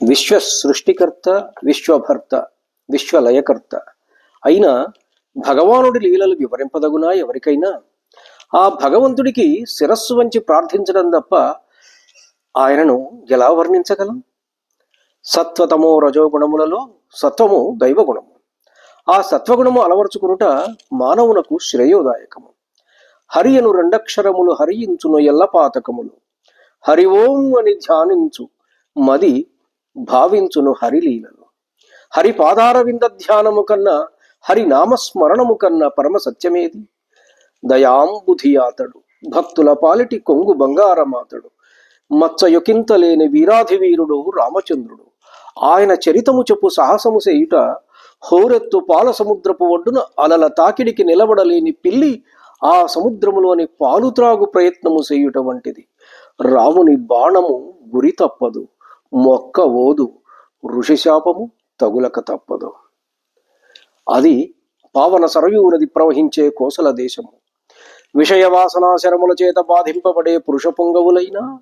విశ్వ సృష్టికర్త విశ్వభర్త విశ్వలయకర్త అయిన భగవానుడి లీలలు వివరింపదగునా ఎవరికైనా? ఆ భగవంతుడికి శిరస్సు వంచి ప్రార్థించడం తప్ప ఆయనను ఎలా వర్ణించగలం? సత్వతమో రజోగుణములలో సత్వము దైవగుణము ఆ సత్వగుణము అలవరుచుకునుట మానవునకు శ్రేయోదాయకము. హరియను రెండక్షరములు హరియించును ఎల్ల పాతకములు హరి ఓం అని ధ్యానించు మది భావించును హరిలీలను హరి ధ్యానము కన్నా హరి నామస్మరణము కన్నా పరమ సత్యమేది? దయాంబుధియాతడు భక్తుల పాలిటి కొంగు బంగారమాతడు మచ్చయొకింతలేని వీరాధివీరుడు రామచంద్రుడు. ఆయన చరితము చెప్పు సాహసము చేయుట హోరెత్తు పాల సముద్రపు ఒడ్డున అలల తాకిడికి నిలబడలేని పిల్లి ఆ సముద్రములోని పాలు త్రాగు ప్రయత్నము చేయుట వంటిది. రాముని బాణము గురి తప్పదు. మొక్క ఓదు. ఋషిశాపము తగులక తప్పదు. అది పావన సరయూ నది ప్రవహించే కోసల దేశము. విషయవాసనాశరముల చేత బాధింపబడే పురుష పొంగవులైన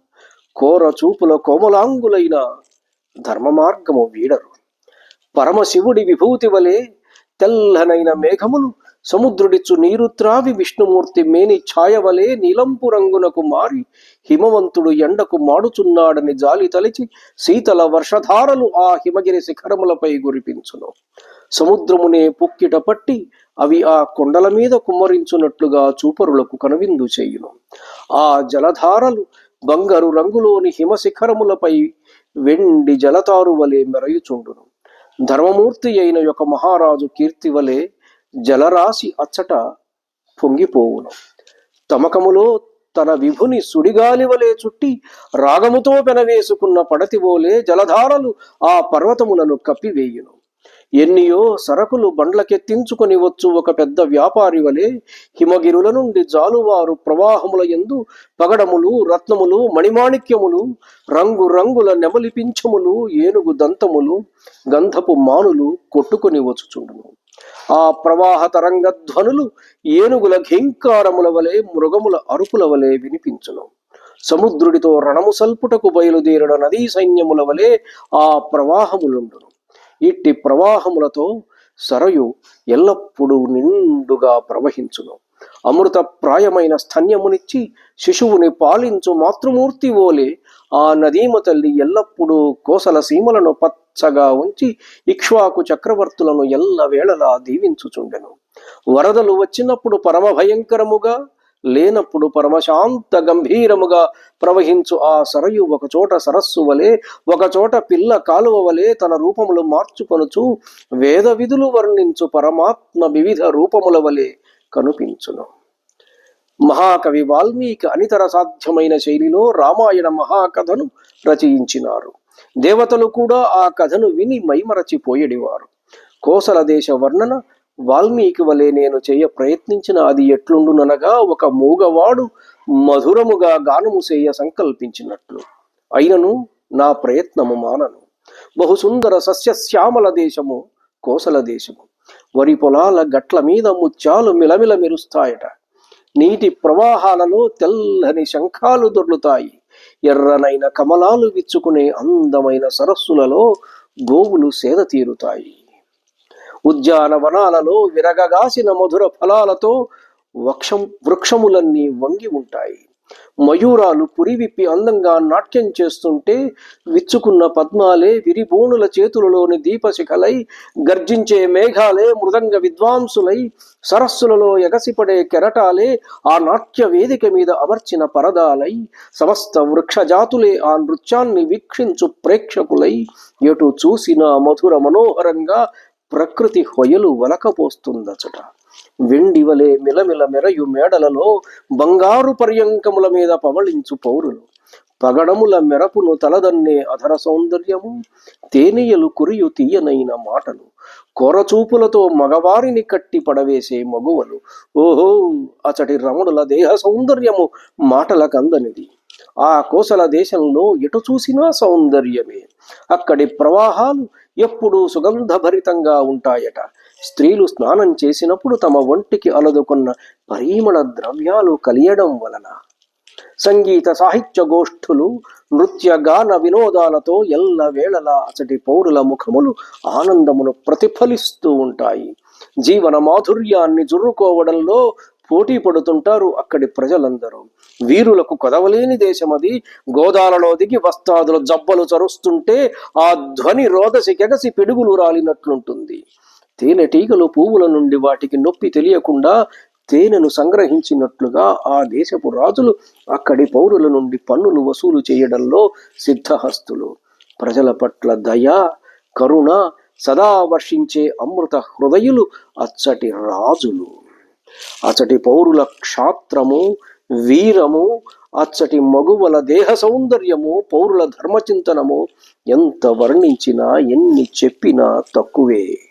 కోర చూపుల కోమలాంగులైన ధర్మ మార్గము వీడరు. పరమశివుడి విభూతి వలె తెల్లనైన మేఘములు సముద్రుడిచ్చు నీరు త్రావి విష్ణుమూర్తి మేని ఛాయవలే నీలంపు రంగునకు మారి హిమవంతుడు ఎండకు మాడుచున్నాడని జాలి తలిచి శీతల వర్షధారలు ఆ హిమగిరి శిఖరములపై గురిపించును. సముద్రమునే పుక్కిట పట్టి అవి ఆ కొండల మీద కుమ్మరించున్నట్లుగా చూపరులకు కనువిందు చేయును. ఆ జలధారలు బంగారు రంగులోని హిమశిఖరములపై వెండి జలతారు వలె మెరయుచుండును. ధర్మమూర్తి అయిన యొక్క మహారాజు కీర్తి వలె జలరాశి అచ్చట పొంగిపోవును. తమకములో తన విభుని సుడిగాలి వలే చుట్టి రాగముతో పెనవేసుకున్న పడతి వోలే జలధారలు ఆ పర్వతములను కప్పివేయును. ఎన్నియో సరకులు బండ్లకెత్తించుకొని వచ్చు ఒక పెద్ద వ్యాపారి వలె హిమగిరుల నుండి జాలువారు ప్రవాహముల యందు పగడములు రత్నములు మణిమాణిక్యములు రంగు రంగుల నెమలి పింఛములు ఏనుగు దంతములు గంధపు మానులు కొట్టుకొని వచ్చుచుండును. ఆ ప్రవాహ తరంగ ధ్వనులు ఏనుగుల ఘింకారముల వలె మృగముల అరుపుల వలె వినిపించును. సముద్రుడితో రణము సల్పుటకు బయలుదేరిన నదీ సైన్యముల వలె ఆ ప్రవాహములుండును. ఇట్టి ప్రవాహములతో సరయు ఎల్లప్పుడూ నిండుగా ప్రవహించును. అమృత ప్రాయమైన స్తన్యమునిచ్చి శిశువుని పాలించు మాతృమూర్తి ఓలే ఆ నదీమ తల్లి ఎల్లప్పుడూ కోసల సీమలను పచ్చగా ఉంచి ఇక్ష్వాకు చక్రవర్తులను ఎల్లవేళలా దీవించుచుండెను. వరదలు వచ్చినప్పుడు పరమ భయంకరముగా లేనప్పుడు పరమశాంత గంభీరముగా ప్రవహించు ఆ సరయు ఒకచోట సరస్సు వలె ఒకచోట పిల్ల కాలువ వలె తన రూపములు మార్చుకొనుచు వేద విధులు వర్ణించు పరమాత్మ వివిధ రూపముల వలె కనుపించును. మహాకవి వాల్మీకి అనితర సాధ్యమైన శైలిలో రామాయణ మహాకథను రచయించినారు. దేవతలు కూడా ఆ కథను విని మైమరచిపోయేడివారు. కోసల దేశ వర్ణన వాల్మీకి వలె నేను చేయ ప్రయత్నించిన అది ఎట్లుండుననగా ఒక మూగవాడు మధురముగా గానము చేయ సంకల్పించినట్లు. అయినను నా ప్రయత్నము మానను. బహుసుందర సస్యశ్యామల దేశము కోసల దేశము. వరి పొలాల గట్ల మీద ముత్యాలు మిలమిల మెరుస్తాయట. నీటి ప్రవాహాలలో తెల్లని శంఖాలు దొర్లుతాయి. ఎర్రనైన కమలాలు విచ్చుకునే అందమైన సరస్సులలో గోవులు సేద తీరుతాయి. ఉద్యానవనాలలో విరగగాసిన మధుర ఫలాలతో వక్షం వృక్షములన్నీ వంగి ఉంటాయి. మయూరాలు పురివిప్పి అందంగా నాట్యం చేస్తుంటే విచ్చుకున్న పద్మాలే విరిబోణుల చేతులలోని దీపశిఖలై గర్జించే మేఘాలే మృదంగ విద్వాంసులై సరస్సులలో ఎగసిపడే కెరటాలే ఆ నాట్య వేదిక మీద అమర్చిన పరదాలై సమస్త వృక్షజాతులే ఆ నృత్యాన్ని వీక్షించు ప్రేక్షకులై. ఎటు చూసిన మధుర మనోహరంగా ప్రకృతి హొయలు వలకపోస్తుందచట. వెండి వలె మిలమిల మెరయు మేడలలో బంగారు పర్యంకముల మీద పవళించు పౌరులు. పగడముల మెరపును తలదన్నే అధర సౌందర్యము తేనెయలు కురియు తీయనైన మాటలు. కొరచూపులతో మగవారిని కట్టి పడవేసే మగువలు. ఓహో అచటి రమణుల దేహ సౌందర్యము మాటలకందనిది. ఆ కోసల దేశంలో ఎటు చూసినా సౌందర్యమే. అక్కడి ప్రవాహాలు ఎప్పుడూ సుగంధభరితంగా ఉంటాయట. స్త్రీలు స్నానం చేసినప్పుడు తమ ఒంటికి అలదుకున్న పరిమళ ద్రవ్యాలు కలియడం వలన. సంగీత సాహిత్య గోష్ఠులు నృత్య గాన వినోదాలతో ఎల్ల వేళలా పౌరుల ముఖములు ఆనందమును ప్రతిఫలిస్తూ ఉంటాయి. జీవన మాధుర్యాన్ని జుర్రుకోవడంలో పోటీ పడుతుంటారు అక్కడి ప్రజలందరూ. వీరులకు కొదవలేని దేశమది గోదాలలో దిగి వస్తాదుల జబ్బలు చరుస్తుంటే ఆ ధ్వని రోదసి కెగసి పిడుగులు రాలినట్లుంటుంది. తేనెటీగలు పువ్వుల నుండి వాటికి నొప్పి తెలియకుండా తేనెను సంగ్రహించినట్లుగా ఆ దేశపు రాజులు అక్కడి పౌరుల నుండి పన్నులు వసూలు చేయడంలో సిద్ధహస్తులు. ప్రజల పట్ల దయ కరుణ సదా వర్షించే అమృత హృదయులు అచ్చటి రాజులు. అచ్చటి పౌరుల క్షాత్రము వీరము అచ్చటి మగువల దేహ సౌందర్యము పౌరుల ధర్మచింతనము ఎంత వర్ణించినా ఎన్ని చెప్పినా తక్కువే.